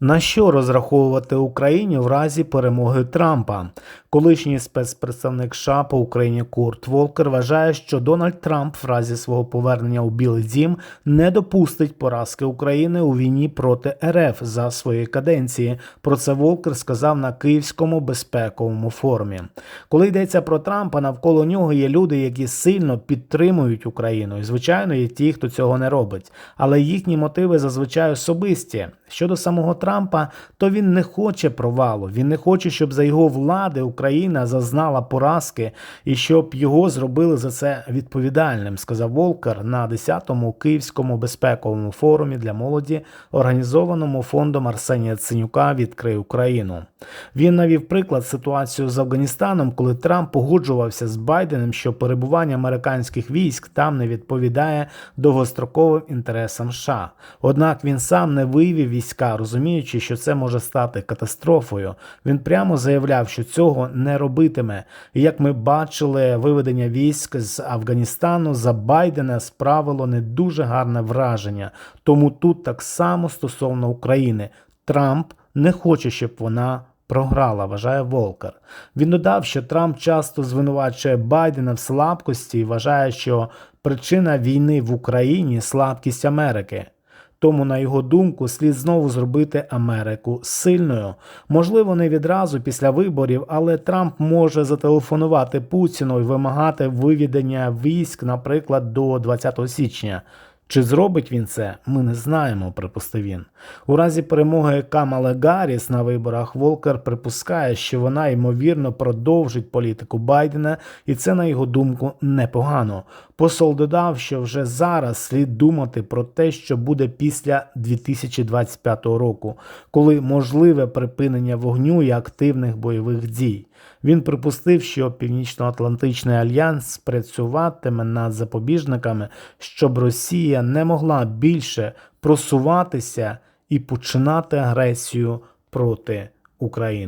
На що розраховувати Україні в разі перемоги Трампа? Колишній спецпредставник США по Україні Курт Волкер вважає, що Дональд Трамп в разі свого повернення у Білий Дім не допустить поразки України у війні проти РФ за своєї каденції. Про це Волкер сказав на Київському безпековому форумі. Коли йдеться про Трампа, навколо нього є люди, які сильно підтримують Україну. І звичайно, є ті, хто цього не робить. Але їхні мотиви зазвичай особисті. Щодо самого Трампа, то він не хоче провалу. Він не хоче, щоб за його влади Україна зазнала поразки і щоб його зробили за це відповідальним, сказав Волкер на 10-му Київському безпековому форумі для молоді, організованому фондом Арсенія Ценюка Відкрий Україну. Він навів приклад ситуацію з Афганістаном, коли Трамп погоджувався з Байденом, що перебування американських військ там не відповідає довгостроковим інтересам США. Однак він сам не вивів війська, розуміючи, що це може стати катастрофою. Він прямо заявляв, що цього не робитиме. І як ми бачили, виведення військ з Афганістану за Байдена справило не дуже гарне враження. Тому тут так само стосовно України. Трамп не хоче, щоб вона програла, вважає Волкер. Він додав, що Трамп часто звинувачує Байдена в слабкості і вважає, що причина війни в Україні слабкість Америки. Тому, на його думку, слід знову зробити Америку сильною. Можливо, не відразу після виборів, але Трамп може зателефонувати Путіну і вимагати виведення військ, наприклад, до 20 січня. Чи зробить він це, ми не знаємо, припустив він. У разі перемоги Камали Гарріс на виборах Волкер припускає, що вона ймовірно продовжить політику Байдена, і це, на його думку, непогано. Посол додав, що вже зараз слід думати про те, що буде після 2025 року, коли можливе припинення вогню і активних бойових дій. Він припустив, що Північно-Атлантичний альянс працюватиме над запобіжниками, щоб Росія не могла більше просуватися і починати агресію проти України.